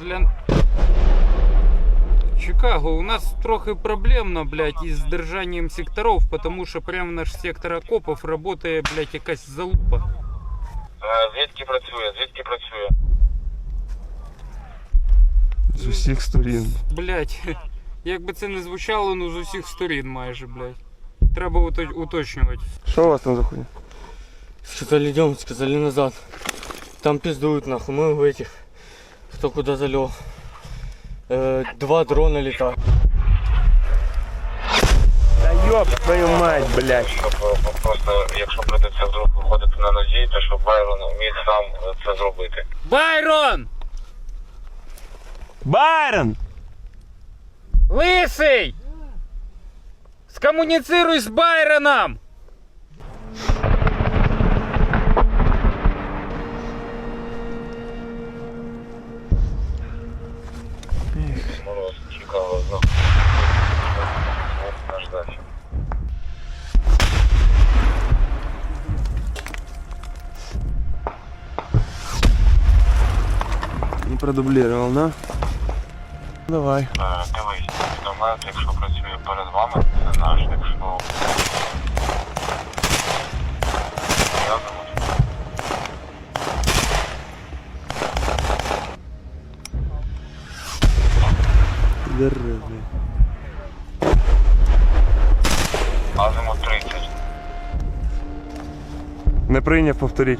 Для... Чикаго, у нас трохи проблемно, блядь, із держанням секторов, потому що прямо наш сектор окопов работає, блядь, якась залупа. Е, Звідки працює? Звідки працює? З усіх сторін. Блядь, як би це не звучало, ну з усіх сторін майже, блядь. Треба уто- уточнювати. Що у вас там за хуйня? Сказали идем, сказали назад. Там пиздуют нахуй, мы в этих. Кто куда залег. Э, два дрона летают. Та йоп твою мать, блядь. Щоб е, просто, якщо прийдеться вдруг виходити на нозі, то щоб Байрон міг сам е, це зробити. Байрон! Байрон! Лисий! Скомуніцируй з Байроном! Не продублировал, на? Давай. Е, Дивись, відомет, якщо працює перед вами, це наш, якщо... Зв'язано. Здорово. Азимут 30. Не прийняв повторіть.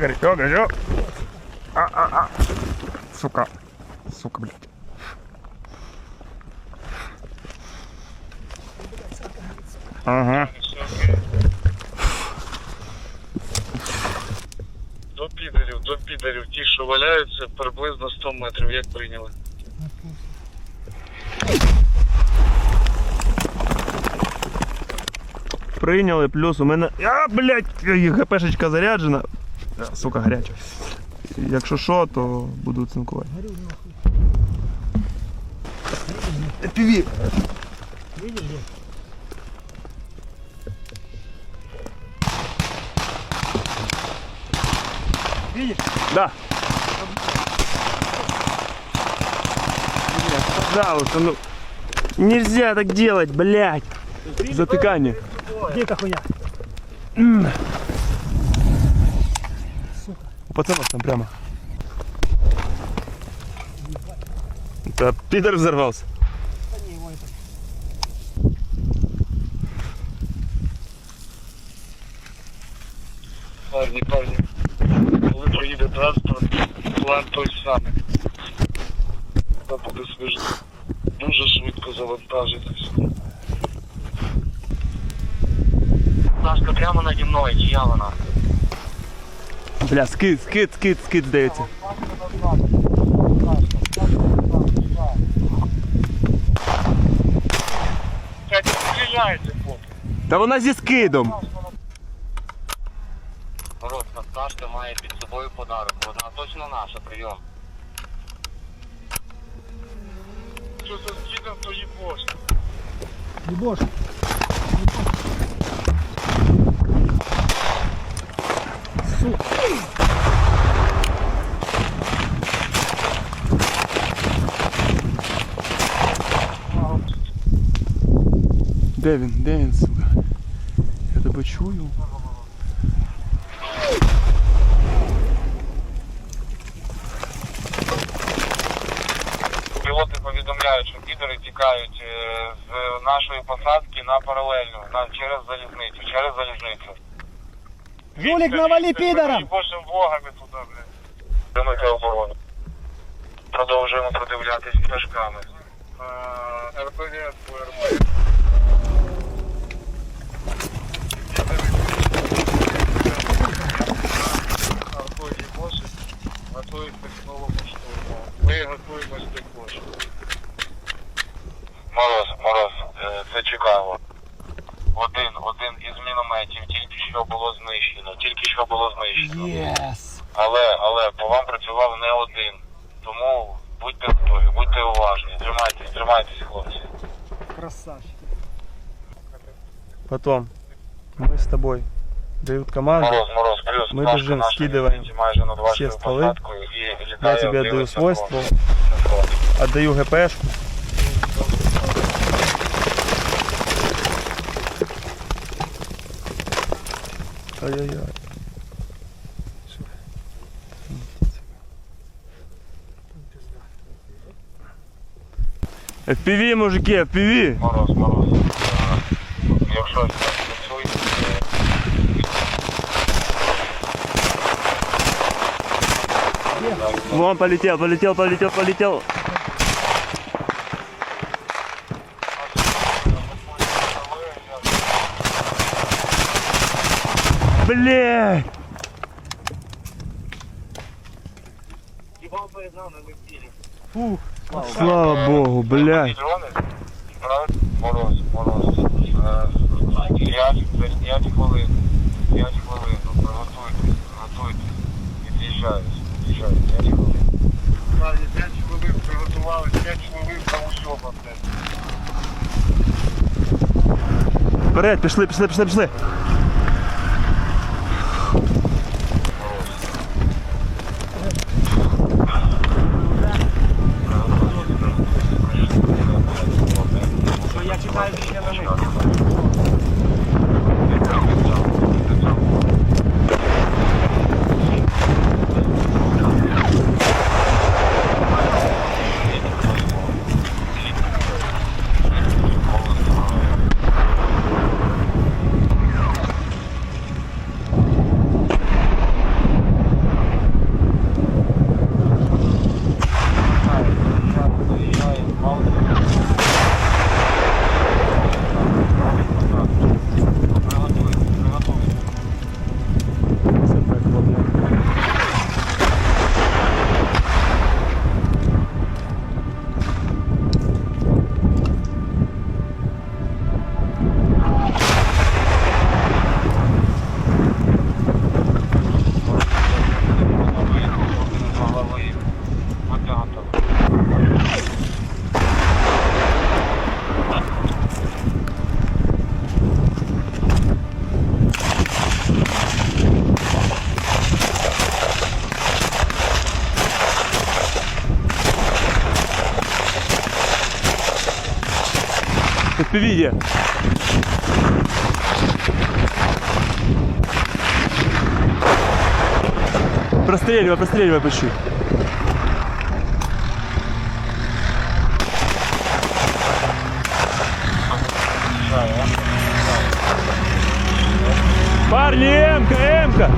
А, горячо, горячо. А, а, а. Сука. Сука, блядь. Ага. До підерів, до підерів. Ті, що валяються, приблизно 100 метрів, як прийняли. Прийняли, плюс у мене. А, блядь, ГПшечка заряджена. Сука, гаряча. Якщо що, то буду цинкувати. Піві. Да. Блядь, Пожалуйста, ну. Нельзя так делать, блядь. Затыкание. Где эта хуйня? У пацанов там прямо. Да, пидор взорвался. Парні, парні. Коли проїде транспорт, план той самий. Треба буде свіжо. Дуже швидко завантажитись. Сашка, прямо наді мною, чия вона? Бля, скид, скид, скид, скид здається. Катя, стріляйте, поки. Та вона зі скидом. Коротка, Сашка має під собою подарок. Вона точно наша, прийом. Що за скидом, то їбош. Ебош. Де він? Де він, сука? Я тебе чую. Пілоти повідомляють, що підери тікають е, з нашої посадки на паралельну, на, через залізницю, через залізницю. Жулик, навали пидором! Божим богами туди, блядь. Тримайте оборону. Продовжуємо продивлятись флешками. РПГ, РПГ. Готується к новому штурму. Ми готуємось також. Мороз, Мороз, е, це Чикаго. Один, один із мінометів тільки що було знищено, тільки що було знищено. Yes! Але, але по вам працював не один. Тому будьте готові, будьте уважні, тримайтесь, тримайтесь, хлопці. Красавчик. Потом мы с тобой дают команду. Мороз, мороз, плюс. Ми Пташка біжимо, наша скидываем летить майже над вашою всі стволи. посадкою і Я літає, тебе отдаю дивиться свой фронт. ствол, Фронт. отдаю ГПшку. Ай-яй-яй. FPV, мужики, FPV! Мороз, мороз. Е, Якщо працює, Вон полетел, полетел, полетел, полетел. Блядь! Фух, слава богу, блядь. Дрони, правильно? Мороз, мороз. Е, П'ять, десь п'ять хвилин. П'ять хвилин. Приготуйтесь, готуйтесь. Від'їжджаю, від'їжджаю, п'ять хвилин. Правильно, п'ять хвилин приготувались, п'ять хвилин та усьоба, блядь. Вперед, пішли, пішли, пішли, пішли. FPV є. Простреливай, простреливай почти. Парни, Эмка, Эмка!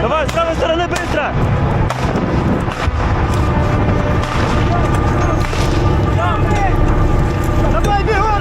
Давай, с правой стороны быстро! Давай, бегом,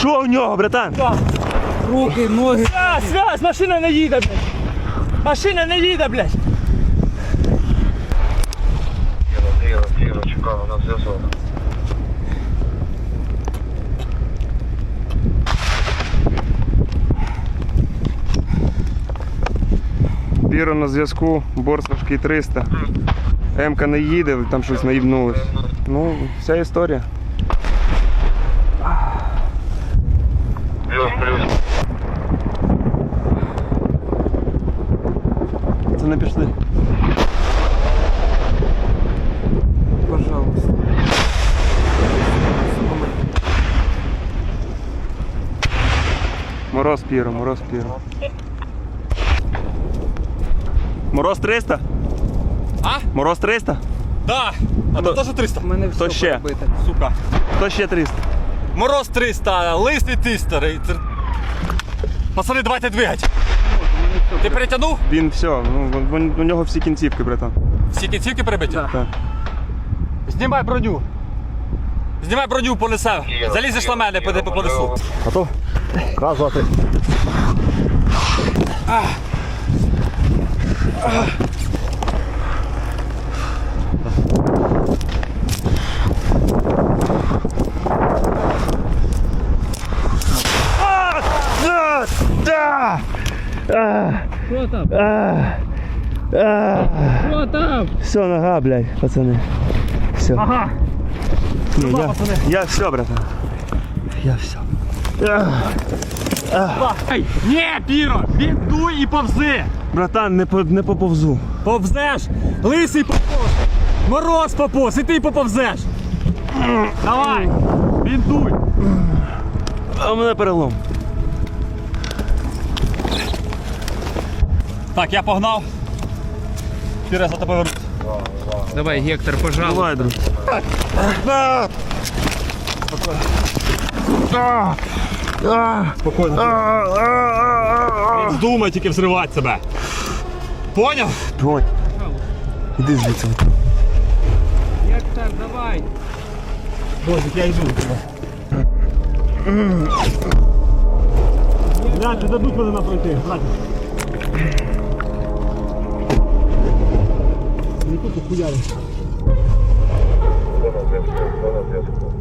Що у нього, братан? Руки, ноги. А, связь, машина не їде, блядь. Машина не їде, блядь. Тихо, тихо, тихо, чекаємо на зв'язок. Піро на зв'язку, борс важкий 300. Емка не їде, там щось наїбнулось. Ну, вся історія. Мороз піро, мороз піро. Мороз 300? А? Мороз 300? Да, а то теж 300. У мене все ще? пробите. Сука. Хто ще 300? Мороз 300, лисий 300. Рейцер. Пацани, давайте двигать. Ти перетягнув? Він все, ну, у нього всі кінцівки, братан. Всі кінцівки перебиті? Так. Знімай броню. Знімай броню, понесе. Залізеш на мене, піди понесу. Готов? Раз, два, три. Да! Да! Що там? Що там? Все, нога, блядь, пацани. Все. Ага. Не, я, я все, братан. Я все. Ні, Піро, віддуй і повзи. Братан, не, по, не поповзу. Повзеш. Лисий поповз. Мороз поповз, і ти поповзеш. Давай, віддуй. А у мене перелом. Так, я погнав. Піре за тобою. Давай, Гектор, пожалуйста. Давай, друг. А, а, Спокійно. А, а, а, а. Думай тільки взривати себе. Поняв? Поняв. Іди звідси. Як так, давай. Бозик, я йду до тебе. Блядь, не дадуть мене на пройти. Не тут а охуяли. Що на зв'язку? Що на зв'язку?